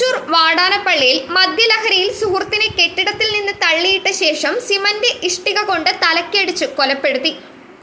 തൃശൂർ വാടാനപ്പള്ളിയിൽ മദ്യലഹരിയിൽ സുഹൃത്തിനെ കെട്ടിടത്തിൽ നിന്ന് തള്ളിയിട്ട ശേഷം സിമന്റ് ഇഷ്ടിക കൊണ്ട് തലക്കടിച്ചു കൊലപ്പെടുത്തി.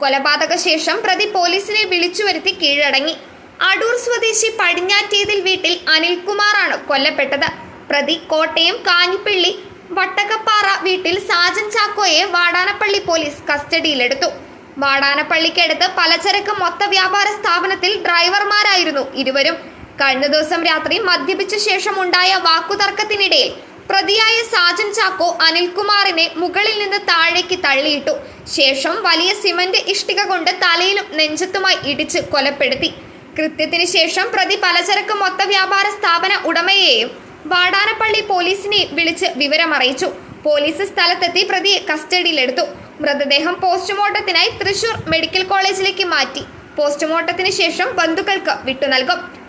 കൊലപാതക ശേഷം പ്രതി പോലീസിനെ വിളിച്ചു വരുത്തി കീഴടങ്ങി. അടൂർ സ്വദേശി പടിഞ്ഞാറ്റേതിൽ വീട്ടിൽ അനിൽകുമാറാണ് കൊല്ലപ്പെട്ടത്. പ്രതി കോട്ടയം കാഞ്ഞിപ്പള്ളി വട്ടക്കപ്പാറ വീട്ടിൽ സാജൻ ചാക്കോയെ വാടാനപ്പള്ളി പോലീസ് കസ്റ്റഡിയിലെടുത്തു. വാടാനപ്പള്ളിക്കടുത്ത് പലചരക്ക് മൊത്ത വ്യാപാര സ്ഥാപനത്തിൽ ഡ്രൈവർമാരായിരുന്നു ഇരുവരും. കഴിഞ്ഞ ദിവസം രാത്രി മദ്യപിച്ച ശേഷം ഉണ്ടായ വാക്കുതർക്കത്തിനിടയിൽ പ്രതിയായ സാജൻ ചാക്കോ അനിൽകുമാറിനെ മുകളിൽ നിന്ന് താഴേക്ക് തള്ളിയിട്ടു. ശേഷം വലിയ സിമന്റ് ഇഷ്ടിക കൊണ്ട് തലയിലും നെഞ്ചത്തുമായി ഇടിച്ച് കൊലപ്പെടുത്തി. കൃത്യത്തിന് ശേഷം പ്രതി പലചരക്ക് മൊത്ത വ്യാപാര സ്ഥാപന ഉടമയെയും വാടാനപ്പള്ളി പോലീസിനെ വിളിച്ച് വിവരമറിയിച്ചു. പോലീസ് സ്ഥലത്തെത്തി പ്രതിയെ കസ്റ്റഡിയിലെടുത്തു. മൃതദേഹം പോസ്റ്റ്മോർട്ടത്തിനായി തൃശൂർ മെഡിക്കൽ കോളേജിലേക്ക് മാറ്റി. പോസ്റ്റ്മോർട്ടത്തിന് ശേഷം ബന്ധുക്കൾക്ക് വിട്ടു നൽകും.